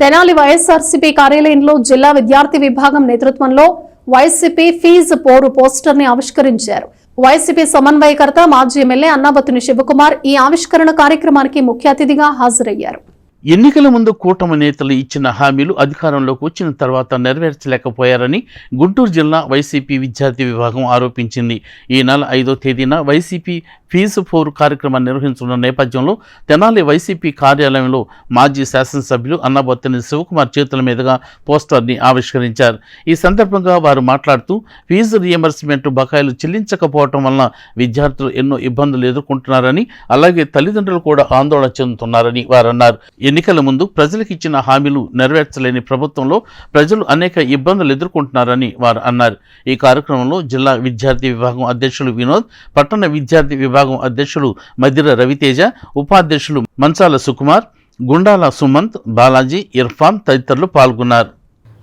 తెనాలి వైఎస్ఆర్సీపీ కార్యాలయంలో జిల్లా విద్యార్థి విభాగం నేతృత్వంలో వైసీపీ ఫీజు పోరు పోస్టర్ని ఆవిష్కరించారు. వైసీపీ సమన్వయకర్త మాజీ ఎమ్మెల్యే అన్నాబత్తుని శివకుమార్ ఈ ఆవిష్కరణ కార్యక్రమానికి ముఖ్య అతిథిగా హాజరయ్యారు. ఎన్నికల ముందు కూటమి నేతలు ఇచ్చిన హామీలు అధికారంలోకి వచ్చిన తర్వాత నెరవేర్చలేకపోయారని గుంటూరు జిల్లా వైసీపీ విద్యార్థి విభాగం ఆరోపించింది. ఈ నెల ఐదో తేదీన వైసీపీ ఫీజు ఫోర్ కార్యక్రమం నిర్వహించనున్న నేపథ్యంలో తెనాలి వైసీపీ కార్యాలయంలో మాజీ శాసనసభ్యులు అన్నబొత్తని శివకుమార్ చేతుల మీదుగా పోస్టర్ని ఆవిష్కరించారు. ఈ సందర్భంగా వారు మాట్లాడుతూ ఫీజు రియంబర్స్మెంట్ బకాయిలు చెల్లించకపోవటం వలన విద్యార్థులు ఎన్నో ఇబ్బందులు ఎదుర్కొంటున్నారని అలాగే తల్లిదండ్రులు కూడా ఆందోళన చెందుతున్నారని వారు అన్నారు ఎన్నికల ముందు ప్రజలకు ఇచ్చిన హామీలు నెరవేర్చలేని ప్రభుత్వంలో ప్రజలు అనేక ఇబ్బందులు ఎదుర్కొంటున్నారని వారు అన్నారు. ఈ కార్యక్రమంలో జిల్లా విద్యార్థి విభాగం అధ్యక్షులు వినోద్ పట్టణ విద్యార్థి విభాగం అధ్యక్షులు మధిర రవితేజ ఉపాధ్యక్షులు మంచాల సుకుమార్ గుండాల సుమంత్ బాలాజీ ఇర్ఫాన్ తదితరులు పాల్గొన్నారు.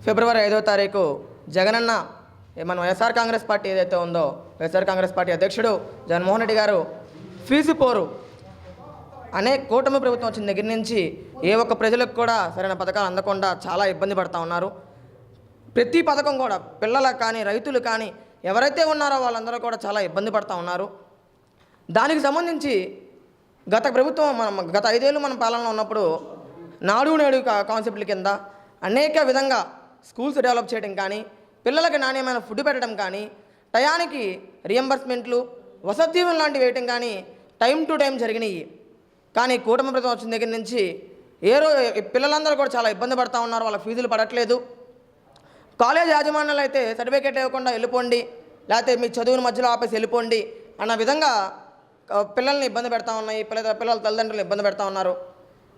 ఫిబ్రవరి ఐదో తారీఖు జగనన్న మన వైఎస్ఆర్ కాంగ్రెస్ పార్టీ ఏదైతే ఉందో వైఎస్ఆర్ కాంగ్రెస్ పార్టీ అధ్యక్షుడు జగన్మోహన్ రెడ్డి గారు ఫీజు పోరు. అనేక కూటమి ప్రభుత్వం వచ్చిన దగ్గర నుంచి ఏ ఒక్క ప్రజలకు కూడా సరైన పథకాలు అందకుండా చాలా ఇబ్బంది పడుతూ ఉన్నారు. ప్రతి పథకం కూడా పిల్లలకు కానీ రైతులు కానీ ఎవరైతే ఉన్నారో వాళ్ళందరూ కూడా చాలా ఇబ్బంది పడుతూ ఉన్నారు. దానికి సంబంధించి గత ప్రభుత్వం మనం గత ఐదేళ్ళు మన పాలనలో ఉన్నప్పుడు నాడు నేడు కాన్సెప్ట్ల కింద అనేక విధంగా స్కూల్స్ డెవలప్ చేయడం కానీ పిల్లలకు నాణ్యమైన ఫుడ్ పెట్టడం కానీ టయానికి రియంబర్స్మెంట్లు వసతి లాంటివి వేయటం కానీ టైం టు టైం జరిగినాయి. కానీ కూటమి ప్రభుత్వం వచ్చిన దగ్గర నుంచి ఏ పిల్లలందరూ కూడా చాలా ఇబ్బంది పడుతూ ఉన్నారు వాళ్ళ ఫీజులు పడట్లేదు. కాలేజ్ యాజమాన్యాలు అయితే సర్టిఫికేట్ ఇవ్వకుండా వెళ్ళిపోండి లేకపోతే మీ చదువుని మధ్యలో ఆపేసి వెళ్ళిపోండి అన్న విధంగా పిల్లల్ని ఇబ్బంది పెడతా ఉన్నాయి పిల్లల పిల్లల తల్లిదండ్రులు ఇబ్బంది పెడతా ఉన్నారు.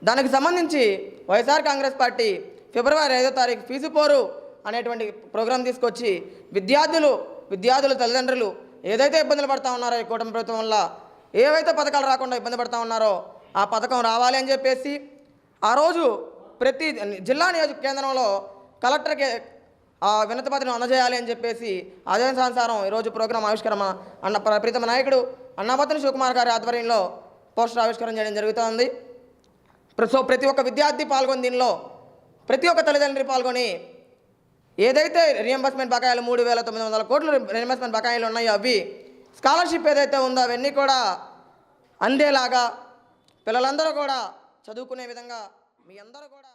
దానికి సంబంధించి వైఎస్ఆర్ కాంగ్రెస్ పార్టీ ఫిబ్రవరి ఐదో తారీఖు ఫీజు పోరు అనేటువంటి ప్రోగ్రాం తీసుకొచ్చి విద్యార్థులు విద్యార్థుల తల్లిదండ్రులు ఏదైతే ఇబ్బందులు పడతా ఉన్నారో ఈ కూటమి ప్రభుత్వం వల్ల ఏవైతే పథకాలు రాకుండా ఇబ్బంది పడతా ఉన్నారో ఆ పథకం రావాలి అని చెప్పేసి ఆ రోజు ప్రతి జిల్లా నియోజక కేంద్రంలో కలెక్టర్కి ఆ వినతి పత్రం అందజేయాలి అని చెప్పేసి ఆదేశానుసారం ఈరోజు ప్రోగ్రాం ఆవిష్కరణ అన్న ప్రీతమ నాయకుడు అన్నాపతిని శివకుమార్ గారి ఆధ్వర్యంలో పోస్టర్ ఆవిష్కరణ చేయడం జరుగుతోంది. సో ప్రతి ఒక్క విద్యార్థి పాల్గొని దీనిలో ప్రతి ఒక్క తల్లిదండ్రి పాల్గొని ఏదైతే రియంబర్స్మెంట్ బకాయిలు మూడు వేల తొమ్మిది వందల కోట్లు రియంబర్స్మెంట్ బకాయిలు ఉన్నాయో అవి స్కాలర్షిప్ ఏదైతే ఉందో అవన్నీ కూడా అందేలాగా పిల్లలందరూ కూడా చదువుకునే విధంగా మీ అందరూ కూడా